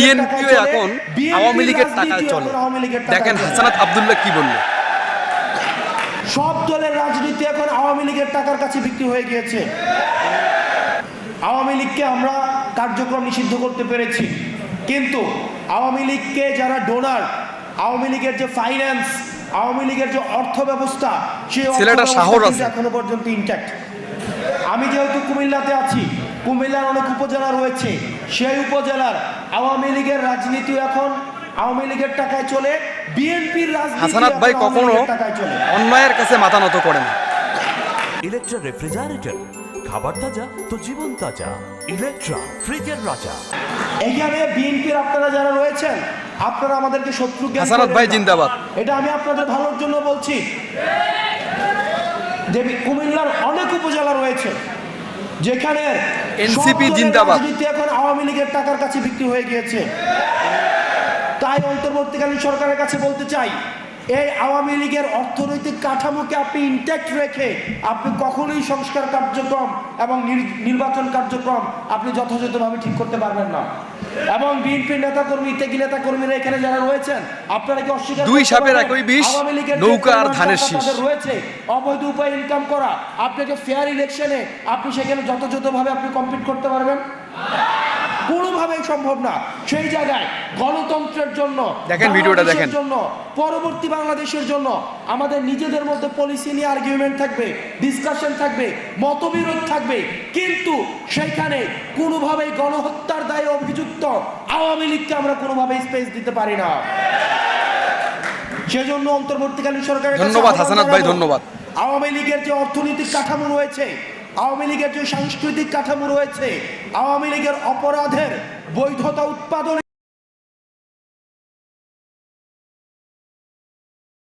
বিএনপিও এখন আওয়ামী লীগের টাকায় চলে। দেখেন হাসানাত আবদুল্লাহ কি বলল? সব দলের রাজনীতি এখন আওয়ামী লীগের টাকার কাছে বিক্রি হয়ে গিয়েছে। আওয়ামী লীগকে আমরা কার্যক্রম নিষিদ্ধ করতে পেরেছি। কিন্তু আওয়ামী লীগকে যারা ডোনার আওয়ামী লীগের যে ফাইন্যান্স আওয়ামী লীগের যে অর্থ ব্যবস্থা সেই। এখনও পর্যন্ত ইনট্যাক্ট আমি যেহেতু কুমিল্লাতে আছি কুমিল্লার অনেক উপজেলা রয়েছে সেই উপজেলার আওয়ামী লীগের রাজনীতি এখন আওয়ামী লীগের টাকায় চলে বিএনপির রাজনীতি হাসানাত ভাই কখনো অন্যায়ের কাছে মাথা নত করে না। ইলেকট্রা রেফ্রিজারেটর খাবার তাজা তো জীবন তাজা। ইলেকট্রা ফ্রিজের রাজা। এইখানে বিএনপির আপনারা যারা রয়েছেন আপনারা আমাদেরকে শত্রু হাসানাত ভাই জিন্দাবাদ। এটা আমি আপনাদের ভালোর জন্য বলছি যে কুমিল্লার অনেক উপজেলা রয়েছে যেখানে এনসিপি জিন্দাবাদ। এখন আওয়ামী লীগের টাকার কাছে বিক্রি হয়ে গিয়েছে তাই অন্তর্বর্তীকালীন সরকারের কাছে বলতে চাই এই আওয়ামী লীগের অর্থনৈতিক কাঠামোকে আপনি ইনট্যাক্ট রেখে আপনি কখনোই সংস্কার কার্যক্রম এবং নির- নির্বাচন কার্যক্রম আপনি যথাযথভাবে ঠিক করতে পারবেন না এবং বিএনপির নেতাকর্মী তেগি নেতাকর্মীরা এখানে যারা রয়েছেন আপনারা কি অস্বীকার দুই সাপের? একই বিষ, নৌকা আর ধানের শীষ। রয়েছে অবৈধ উপায়ে ইনকাম করা আপনাকে ফেয়ার ইলেকশনে আপনি সেখানে যথাযথভাবে আপনি কমপ্লিট করতে পারবেন কোনোভাবেই সম্ভব না সেই জায়গায় গণতন্ত্রের জন্য দেখেন ভিডিওটা দেখেন। জন্য পরবর্তী বাংলাদেশের জন্য আমাদের নিজেদের মধ্যে পলিসি নিয়ে আর্গুমেন্ট থাকবে ডিসকাশন থাকবে মতবিরোধ থাকবে কিন্তু সেখানে কোনোভাবেই গণহত্যার দায়ে অভিযুক্ত আওয়ামী লীগকে আমরা কোনোভাবেই স্পেস দিতে পারি না সেজন্য অন্তর্বর্তীকালীন সরকারের ধন্যবাদ হাসানাত ভাই, ধন্যবাদ। আওয়ামী লীগের যে অর্থনৈতিক কাঠামো রয়েছে আওয়ামী লীগের যে সাংস্কৃতিক কাঠামো রয়েছে আওয়ামী লীগের অপরাধের বৈধতা উৎপাদন